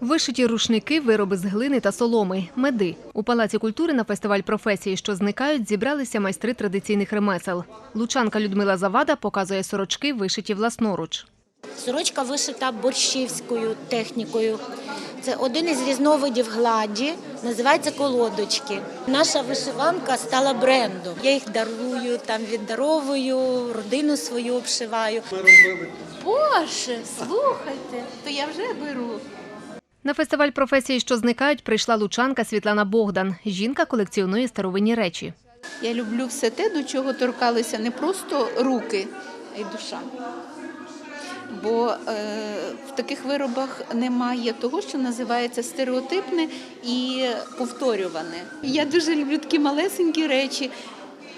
Вишиті рушники, вироби з глини та соломи, меди. У Палаці культури на фестиваль професії, що зникають, зібралися майстри традиційних ремесел. Лучанка Людмила Завада показує сорочки, вишиті власноруч. Сорочка вишита борщівською технікою. Це один із різновидів гладі, називається колодочки. Наша вишиванка стала брендом. Я їх дарую, там віддаровую, родину свою обшиваю. Боже, слухайте, то я вже беру. На фестиваль професії, що зникають, прийшла лучанка Світлана Богдан. Жінка колекціонує старовинні речі. Я люблю все те, до чого торкалися не просто руки, а й душа. Бо е, в таких виробах немає того, що називається стереотипне і повторюване. Я дуже люблю такі малесенькі речі,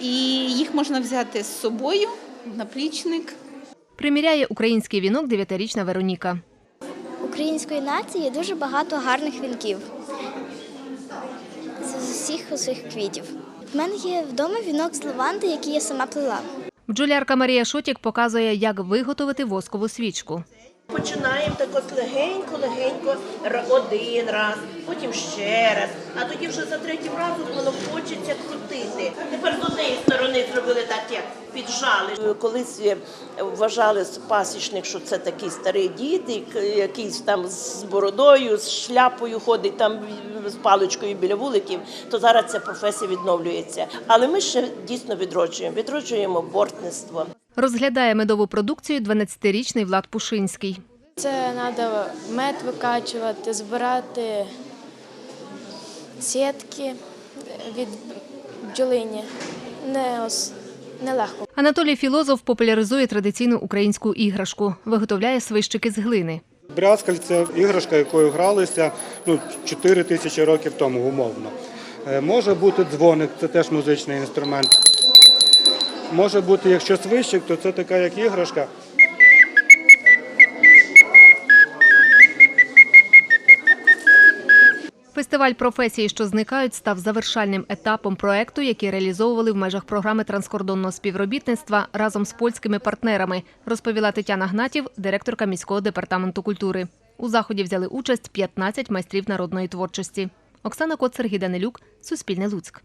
і їх можна взяти з собою, наплічник. Приміряє український вінок дев'ятирічна Вероніка. Української нації дуже багато гарних вінків з усіх усіх квітів. В мене є вдома вінок з лаванди, який я сама плела. Бджолярка Марія Шотік показує, як виготовити воскову свічку. Починаємо так от легенько-легенько один раз, потім ще раз, а тоді вже за третім разом воно хочеться крутити. Тепер з однієї сторони зробили так, як піджали. Колись е, вважали пасічник, що це такий старий дід, якийсь там з бородою, з шляпою ходить там з паличкою біля вуликів, то зараз ця професія відновлюється. Але ми ще дійсно відроджуємо, відроджуємо бортництво. Розглядає медову продукцію 12-річний Влад Пушинський. Це треба мед викачувати, збирати сітки від бджолині. Не. Нелегко. Анатолій Філозоф популяризує традиційну українську іграшку. Виготовляє свищики з глини. Брязкаль це іграшка, якою гралися ну, 4 тисячі років тому, умовно. Е, Може бути дзвоник, це теж музичний інструмент. Може бути, якщо свищик, то це така як іграшка. Фестиваль професії, що зникають, став завершальним етапом проекту, який реалізовували в межах програми транскордонного співробітництва разом з польськими партнерами, розповіла Тетяна Гнатів, директорка міського департаменту культури. У заході взяли участь 15 майстрів народної творчості. Оксана Кот, Суспільне Луцьк.